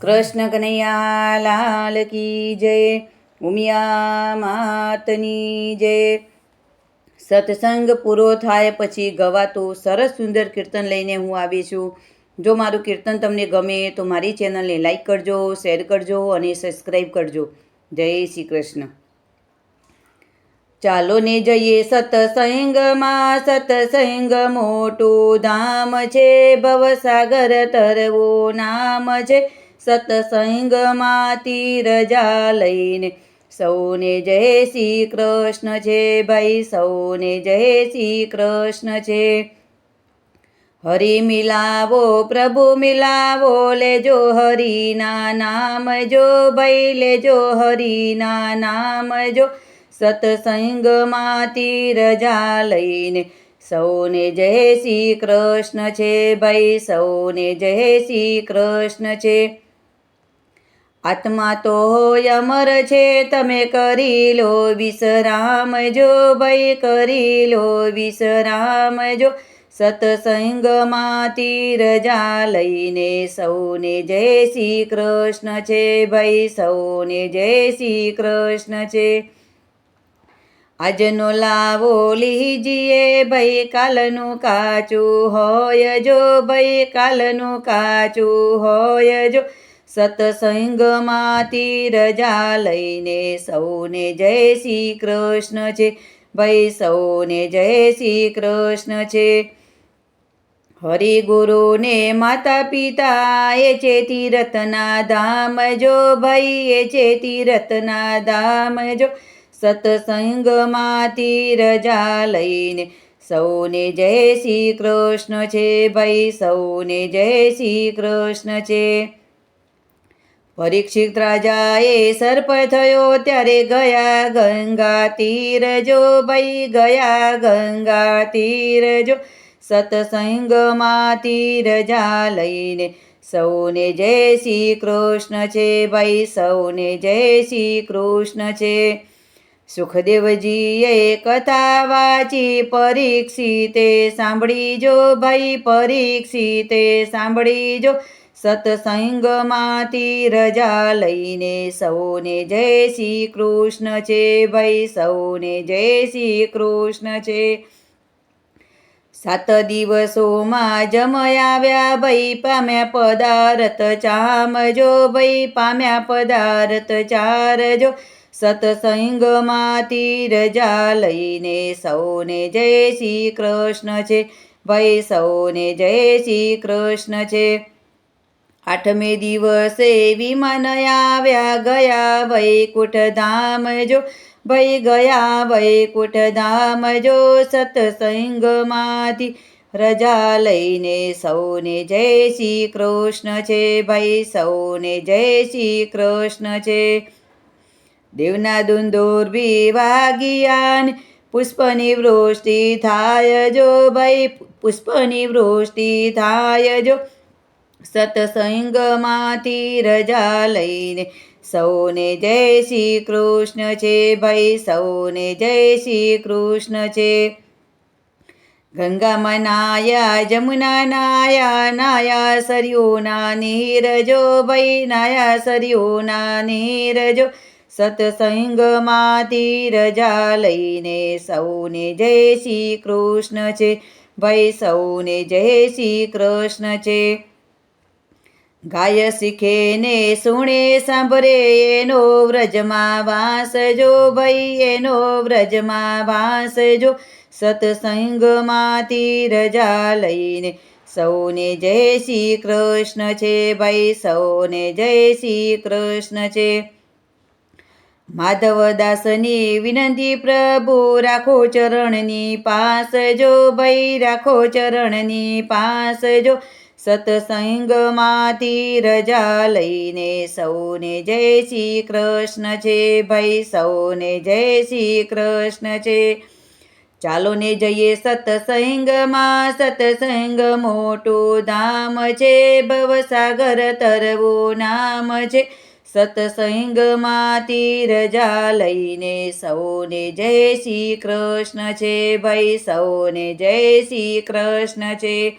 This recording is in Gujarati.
કૃષ્ણ કનૈયા લાલ કી જય, ઉમિયા માતની જય. સત્સંગ પૂરો થાય પછી ગવાતું સરસ સુંદર કીર્તન લઈને હું આવી છું. જો મારું કીર્તન તમને ગમે તો મારી ચેનલને લાઈક કરજો, શેર કરજો અને સબસ્ક્રાઈબ કરજો. જય શ્રી કૃષ્ણ. ચાલો ને જઈએ સતસંગમાં. સતસંગ મોટું ધામ છે, ભવસાગર તરવો નામ છે. સતસંગમાં તીરજા લઈને, સૌને જય શ્રી કૃષ્ણ છે ભાઈ, સૌને જય શ્રી કૃષ્ણ છે. હરી મિલાવો, પ્રભુ મિલાવો, લેજો હરિના નામ જો ભાઈ, લેજો હરિના નામ જો. સતસંગમાં તીરજા લઈને, સૌને જય શ્રી કૃષ્ણ છે ભાઈ, સૌને જય શ્રી કૃષ્ણ છે. આત્મા તો અમર છે, તમે કરી લો વિશ્રામ જો ભાઈ, કરી લો વિશ્રામ જો. સતસંગમાં તીરજા લઈને સૌને જય શ્રી કૃષ્ણ છે ભાઈ, સૌને જય શ્રી કૃષ્ણ છે. આજનો લાવો લીજીએ ભાઈ, કાલનું કાચું હોય જો, ભાઈ, કાલનું કાચું હોય જો. સતસંગમાં રજા લઈને સૌને જય શ્રી કૃષ્ણ છે. ભાઈ સૌને જય શ્રી કૃષ્ણ છે. હરિગુરુને માતા પિતા એ છે તીરથના ધામ જો ભાઈ એ છે તીરથના ધામ જો. સતસંગમાં રજા લઈને સૌને જય શ્રી કૃષ્ણ છે. ભાઈ સૌને જય શ્રી કૃષ્ણ છે. પરીક્ષિત રાજાએ સર્પ થયો ત્યારે ગયા ગંગા તીર જો ભાઈ ગયા ગંગા તીર જો સતસંગમાં તીરજા લઈને સૌને જય શ્રી કૃષ્ણ છે ભાઈ, સૌને જય શ્રી કૃષ્ણ છે. સુખદેવજીએ કથા વાંચી પરીક્ષિતે સાંભળી જો ભાઈ, પરીક્ષિતે સાંભળી જો સતસંગમાં તીરજા લઈને સૌને જય શ્રી કૃષ્ણ છે ભાઈ, સૌને જય શ્રી કૃષ્ણ છે. સાત દિવસોમાં જમયાવ્યા ભાઈ, પામ્યા પદાર્થ ચામજો. ભાઈ, પામ્યા પદાર્થ ચારજો. સતસંગમાં તીરજા લઈને સૌને જય શ્રી કૃષ્ણ છે. ભાઈ, સૌને જય શ્રી કૃષ્ણ છે. આઠમે દિવસે વિમાન આવ્યા ગયા વૈકુંઠ ધામ જો ભઈ ગયા વૈકુંઠ ધામ જો સત્સંગમાંથી રજા લઈને સૌને જય શ્રી કૃષ્ણ છે ભાઈ, સૌને જય શ્રી કૃષ્ણ છે. દેવના દુંદોર વાગિયાન પુષ્પની વૃષ્ટિ થાય જો ભાઈ પુષ્પની વૃષ્ટિ થાય જો સતસંગમાંથી રજા લઈને સૌને જય શ્રી કૃષ્ણ છે ભાઈ, સૌને જય શ્રી કૃષ્ણ છે. ગંગામાં નાયા, જમુના નાયા નાયા સરયુના નીરજો ભાઈ, નાયા સરયુના નીરજો. સતસંગમાંથી રજા લઈને સૌને જય શ્રી કૃષ્ણ છે ભાઈ, સૌને જય શ્રી કૃષ્ણ છે. ગાય શીખે ને સુણે સાંભળે, એનો વ્રજમાં વાસ જો ભાઈ, એનો વ્રજમાં વાસ જો સતસંગમાંથી રજા લઈને. સૌને જય શ્રી કૃષ્ણ છે ભાઈ, સૌને જય શ્રી કૃષ્ણ છે. માધવદાસની વિનંતી, પ્રભુ, રાખો ચરણની પાસ જો ભાઈ, રાખો ચરણની પાસ જો સતસંગમાંથી રજા લઈને સૌને જય શ્રી કૃષ્ણ છે ભાઈ, સૌને જય શ્રી કૃષ્ણ છે. ચાલો ને જઈએ સતસંગમાં. સતસંગ મોટું ધામ છે, ભવસાગર તરવું નામ છે. સતસંગમાંથી રજા લઈને સૌને જય શ્રી કૃષ્ણ છે ભાઈ, સૌને જય શ્રી કૃષ્ણ છે.